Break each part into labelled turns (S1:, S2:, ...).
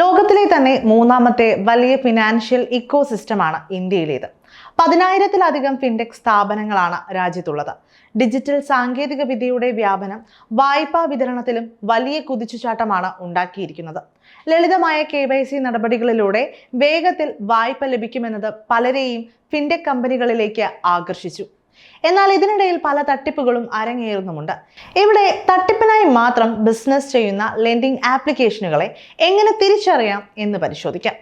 S1: ലോകത്തിലെ തന്നെ മൂന്നാമത്തെ വലിയ ഫിനാൻഷ്യൽ ഇക്കോ സിസ്റ്റമാണ് ഇന്ത്യയിലേത്. പതിനായിരത്തിലധികം ഫിൻടെക് സ്ഥാപനങ്ങളാണ് രാജ്യത്തുള്ളത്. ഡിജിറ്റൽ സാങ്കേതിക വിദ്യയുടെ വ്യാപനം വായ്പാ വിതരണത്തിലും വലിയ കുതിച്ചുചാട്ടമാണ് ഉണ്ടാക്കിയിരിക്കുന്നത്. ലളിതമായ കെ വൈ സി നടപടികളിലൂടെ വേഗത്തിൽ വായ്പ ലഭിക്കുമെന്നത് പലരെയും ഫിൻടെക് കമ്പനികളിലേക്ക് ആകർഷിച്ചു. എന്നാൽ ഇതിനിടയിൽ പല തട്ടിപ്പുകളും അരങ്ങേറുന്നുമുണ്ട്. ഇവിടെ തട്ടിപ്പിനായി മാത്രം ബിസിനസ് ചെയ്യുന്ന ലെൻഡിംഗ് ആപ്ലിക്കേഷനുകളെ എങ്ങനെ തിരിച്ചറിയാം എന്ന് പരിശോധിക്കാം.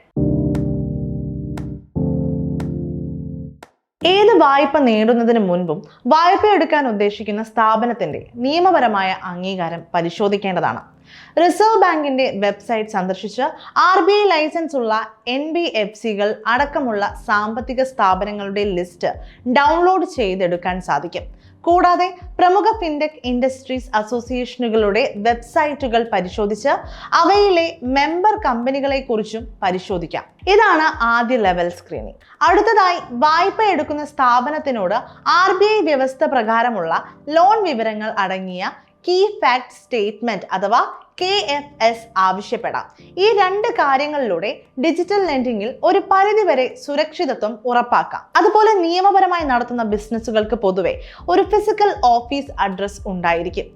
S1: ഏത് വായ്പ നേടുന്നതിന് മുൻപും വായ്പ എടുക്കാൻ ഉദ്ദേശിക്കുന്ന സ്ഥാപനത്തിന്റെ നിയമപരമായ അംഗീകാരം പരിശോധിക്കേണ്ടതാണ്. റിസർവ് ബാങ്കിന്റെ വെബ്സൈറ്റ് സന്ദർശിച്ച് ആർ ബി ഐ ലൈസൻസ് ഉള്ള എൻ ബി എഫ് സികൾ അടക്കമുള്ള സാമ്പത്തിക സ്ഥാപനങ്ങളുടെ ലിസ്റ്റ് ഡൗൺലോഡ് ചെയ്തെടുക്കാൻ സാധിക്കും. കൂടാതെ പ്രമുഖ ഫിൻടെക് ഇൻഡസ്ട്രീസ് അസോസിയേഷനുകളുടെ വെബ്സൈറ്റുകൾ പരിശോധിച്ച് അവയിലെ മെമ്പർ കമ്പനികളെക്കുറിച്ചും പരിശോധിക്കാം. ഇതാണ് ആദ്യ ലെവൽ സ്ക്രീനിംഗ് അടുത്തതായി വായ്പ എടുക്കുന്ന സ്ഥാപനത്തിനോട് ആർ വ്യവസ്ഥ പ്രകാരമുള്ള ലോൺ വിവരങ്ങൾ അടങ്ങിയ കീ ഫാക്ട് സ്റ്റേറ്റ്മെന്റ് അഥവാ കെ എഫ് എസ് ആവശ്യപ്പെടാം. ഈ രണ്ട് കാര്യങ്ങളിലൂടെ ഡിജിറ്റൽ ലെൻഡിങ്ങിൽ ഒരു പരിധിവരെ സുരക്ഷിതത്വം ഉറപ്പാക്കാം. അതുപോലെ നിയമപരമായി നടത്തുന്ന ബിസിനസ്സുകൾക്ക് പൊതുവെ ഒരു ഫിസിക്കൽ ഓഫീസ് അഡ്രസ് ഉണ്ടായിരിക്കും.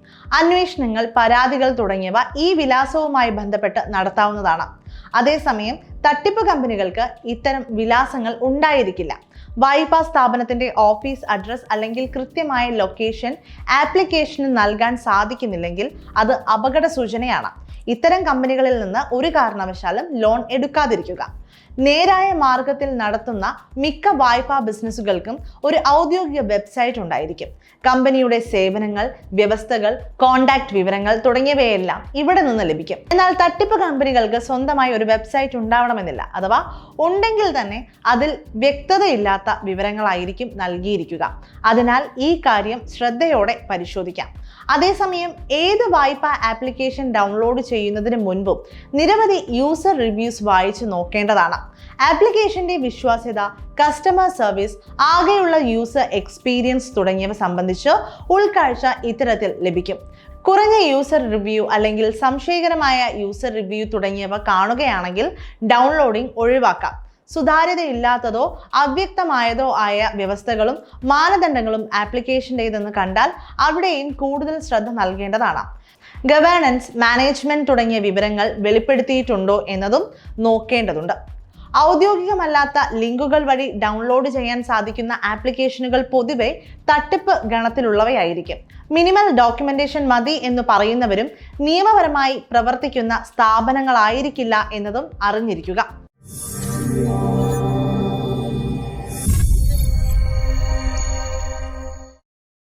S1: അന്വേഷണങ്ങൾ പരാതികൾ തുടങ്ങിയവ ഈ വിലാസവുമായി ബന്ധപ്പെട്ട് നടത്താവുന്നതാണ്. അതേസമയം തട്ടിപ്പ് കമ്പനികൾക്ക് ഇത്തരം വിലാസങ്ങൾ ഉണ്ടായിരിക്കില്ല. വായ്പാ സ്ഥാപനത്തിന്റെ ഓഫീസ് അഡ്രസ് അല്ലെങ്കിൽ കൃത്യമായ ലൊക്കേഷൻ ആപ്ലിക്കേഷന് നൽകാൻ സാധിക്കുന്നില്ലെങ്കിൽ അത് അപകട സൂചനയാണ്. ഇത്തരം കമ്പനികളിൽ നിന്ന് ഒരു കാരണവശാലും ലോൺ എടുക്കാതിരിക്കുക. നേരായ മാർഗത്തിൽ നടത്തുന്ന മിക്ക വായ്പാ ബിസിനസ്സുകൾക്കും ഒരു ഔദ്യോഗിക വെബ്സൈറ്റ് ഉണ്ടായിരിക്കും. കമ്പനിയുടെ സേവനങ്ങൾ വ്യവസ്ഥകൾ കോണ്ടാക്ട് വിവരങ്ങൾ തുടങ്ങിയവയെല്ലാം ഇവിടെ നിന്ന് ലഭിക്കും. എന്നാൽ തട്ടിപ്പ് കമ്പനികൾക്ക് സ്വന്തമായി ഒരു വെബ്സൈറ്റ് ഉണ്ടാവണമെന്നില്ല. അഥവാ ഉണ്ടെങ്കിൽ തന്നെ അതിൽ വ്യക്തതയില്ലാത്ത വിവരങ്ങളായിരിക്കും നൽകിയിരിക്കുക. അതിനാൽ ഈ കാര്യം ശ്രദ്ധയോടെ പരിശോധിക്കാം. അതേസമയം ഏത് വായ്പാ ആപ്ലിക്കേഷൻ ഡൗൺലോഡ് ചെയ്യുന്നതിന് മുൻപും നിരവധി യൂസർ റിവ്യൂസ് വായിച്ചു നോക്കേണ്ടതാണ്. ആപ്ലിക്കേഷന്റെ വിശ്വാസ്യത കസ്റ്റമർ സർവീസ് ആകെയുള്ള യൂസർ എക്സ്പീരിയൻസ് തുടങ്ങിയവ സംബന്ധിച്ച് ഉൾക്കാഴ്ച ഇത്തരത്തിൽ ലഭിക്കും. കുറഞ്ഞ യൂസർ റിവ്യൂ അല്ലെങ്കിൽ സംശയകരമായ യൂസർ റിവ്യൂ തുടങ്ങിയവ കാണുകയാണെങ്കിൽ ഡൗൺലോഡിംഗ് ഒഴിവാക്കാം. സുതാര്യതയില്ലാത്തതോ അവ്യക്തമായതോ ആയ വ്യവസ്ഥകളും മാനദണ്ഡങ്ങളും ആപ്ലിക്കേഷന്റേതെന്ന് കണ്ടാൽ അവിടെയും കൂടുതൽ ശ്രദ്ധ നൽകേണ്ടതാണ്. ഗവേണൻസ് മാനേജ്മെന്റ് തുടങ്ങിയ വിവരങ്ങൾ വെളിപ്പെടുത്തിയിട്ടുണ്ടോ എന്നതും നോക്കേണ്ടതുണ്ട്. ഔദ്യോഗികമല്ലാത്ത ലിങ്കുകൾ വഴി ഡൗൺലോഡ് ചെയ്യാൻ സാധിക്കുന്ന ആപ്ലിക്കേഷനുകൾ പൊതുവെ തട്ടിപ്പ് ഗണത്തിലുള്ളവയായിരിക്കും. മിനിമൽ ഡോക്യുമെന്റേഷൻ മതി എന്ന് പറയുന്നവരും നിയമപരമായി പ്രവർത്തിക്കുന്ന സ്ഥാപനങ്ങളായിരിക്കില്ല എന്നതും അറിഞ്ഞിരിക്കുക. Música